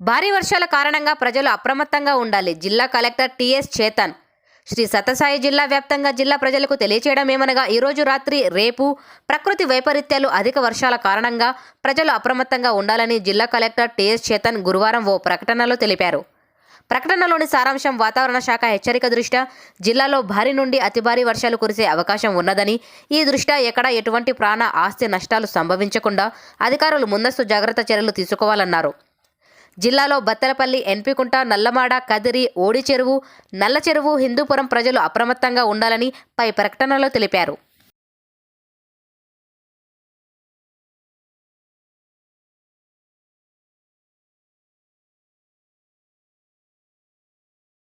భారీ వర్షాల కారణంగా ప్రజలు అప్రమత్తంగా ఉండాలి. జిల్లా కలెక్టర్ టిఎస్ చేతన్ శ్రీ సత్యసాయి జిల్లా వ్యాప్తంగా జిల్లా ప్రజలకు తెలియచేయడం ఏమనగా ఈరోజు రాత్రి రేపు ప్రకృతి వైపరీత్యాలు అధిక వర్షాల కారణంగా ప్రజలు అప్రమత్తంగా ఉండాలని జిల్లా కలెక్టర్ టిఎస్ చేతన్ గురువారం ఓ ప్రకటనలో తెలిపారు. ప్రకటనలోని సారాంశం వాతావరణ శాఖ హెచ్చరిక దృష్ట్యా జిల్లాలో భారీ నుండి అతి భారీ వర్షాలు కురిసే అవకాశం ఉన్నదని ఈ దృష్ట్యా ఎక్కడ ఎటువంటి ప్రాణ ఆస్తి నష్టాలు సంభవించకుండా అధికారులు ముందస్తు జాగ్రత్త చర్యలు తీసుకోవాలన్నారు. జిల్లాలో బత్తలపల్లి ఎన్పికుంట నల్లమాడ కదిరి ఓడిచెరువు నల్లచెరువు నల్ల చెరువు హిందూపురం ప్రజలు అప్రమత్తంగా ఉండాలని పై ప్రకటనలో తెలిపారు.